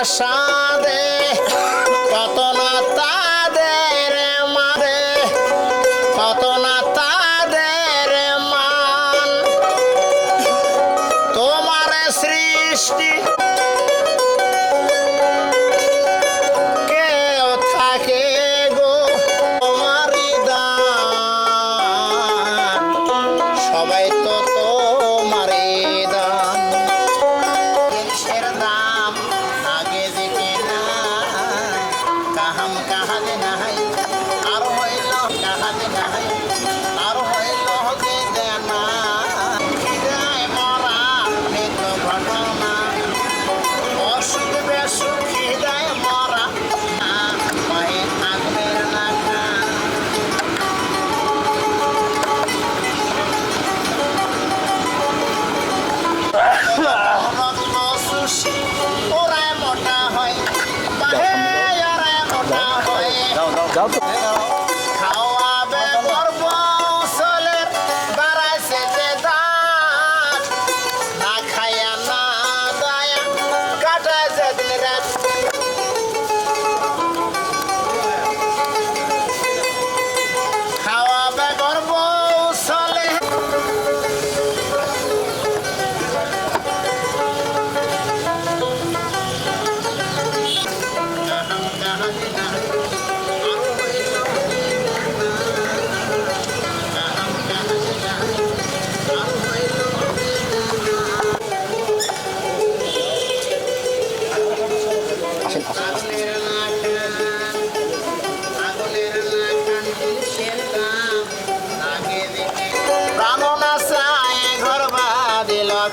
আশা हम कहाँ लेना है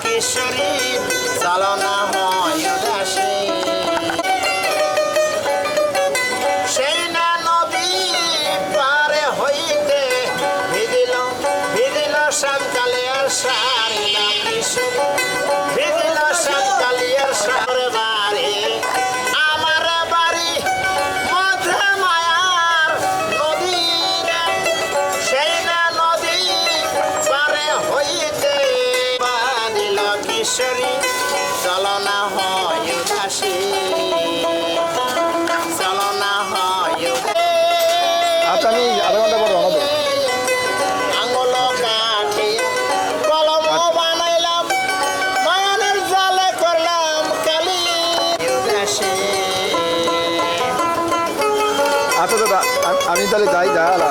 کی شری আসে। চলো না হয় আচ্ছা আমি আধা ঘণ্টা পর রওনা দেবো। আঙুল কাঠি কলম আচ্ছা। বানাইলাম নয়নের আচ্ছা, তাহলে যাই দাঁড়া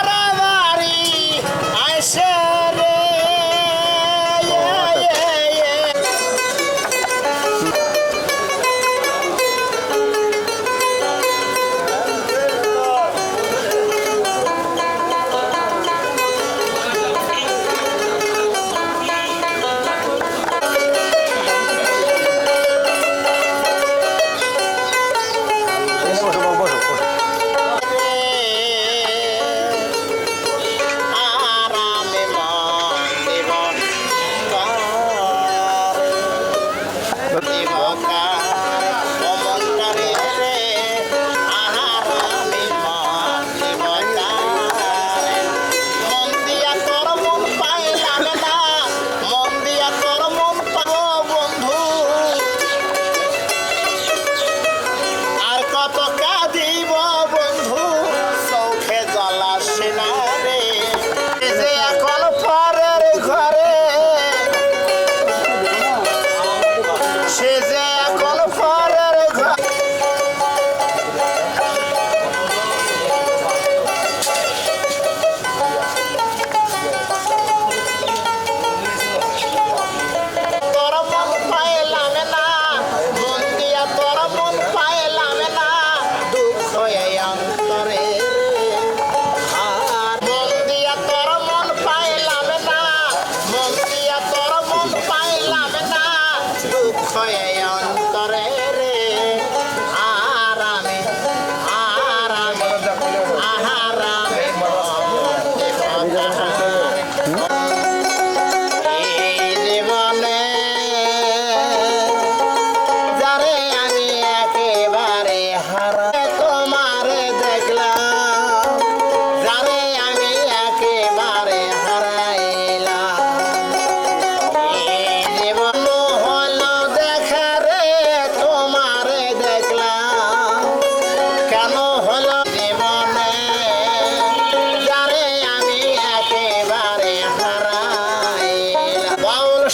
你วั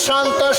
সন্তোষ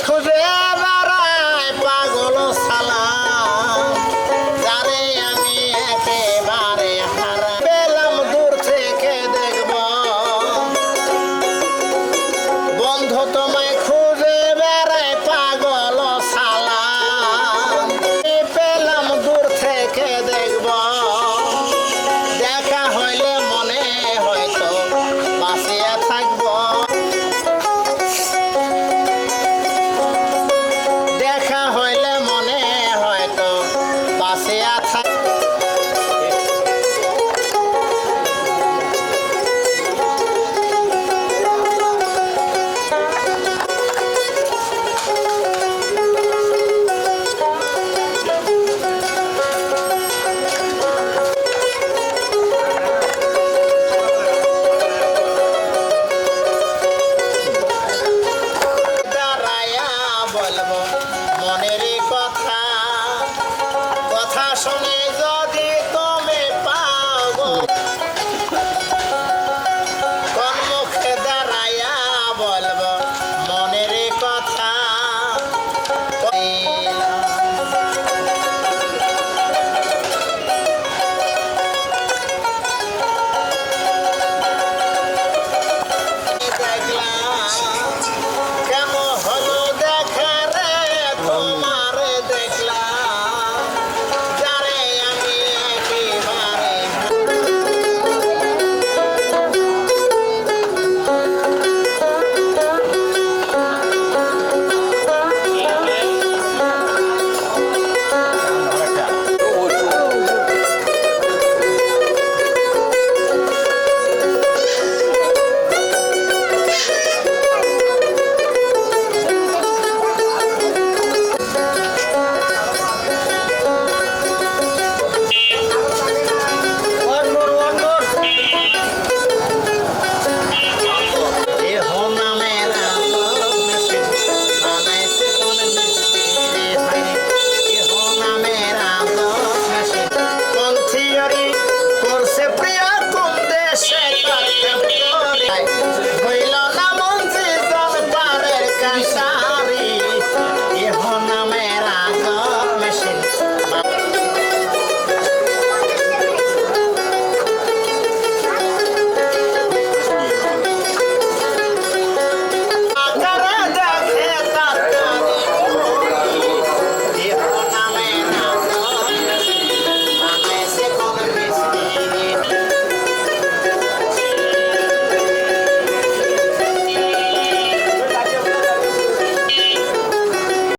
my side.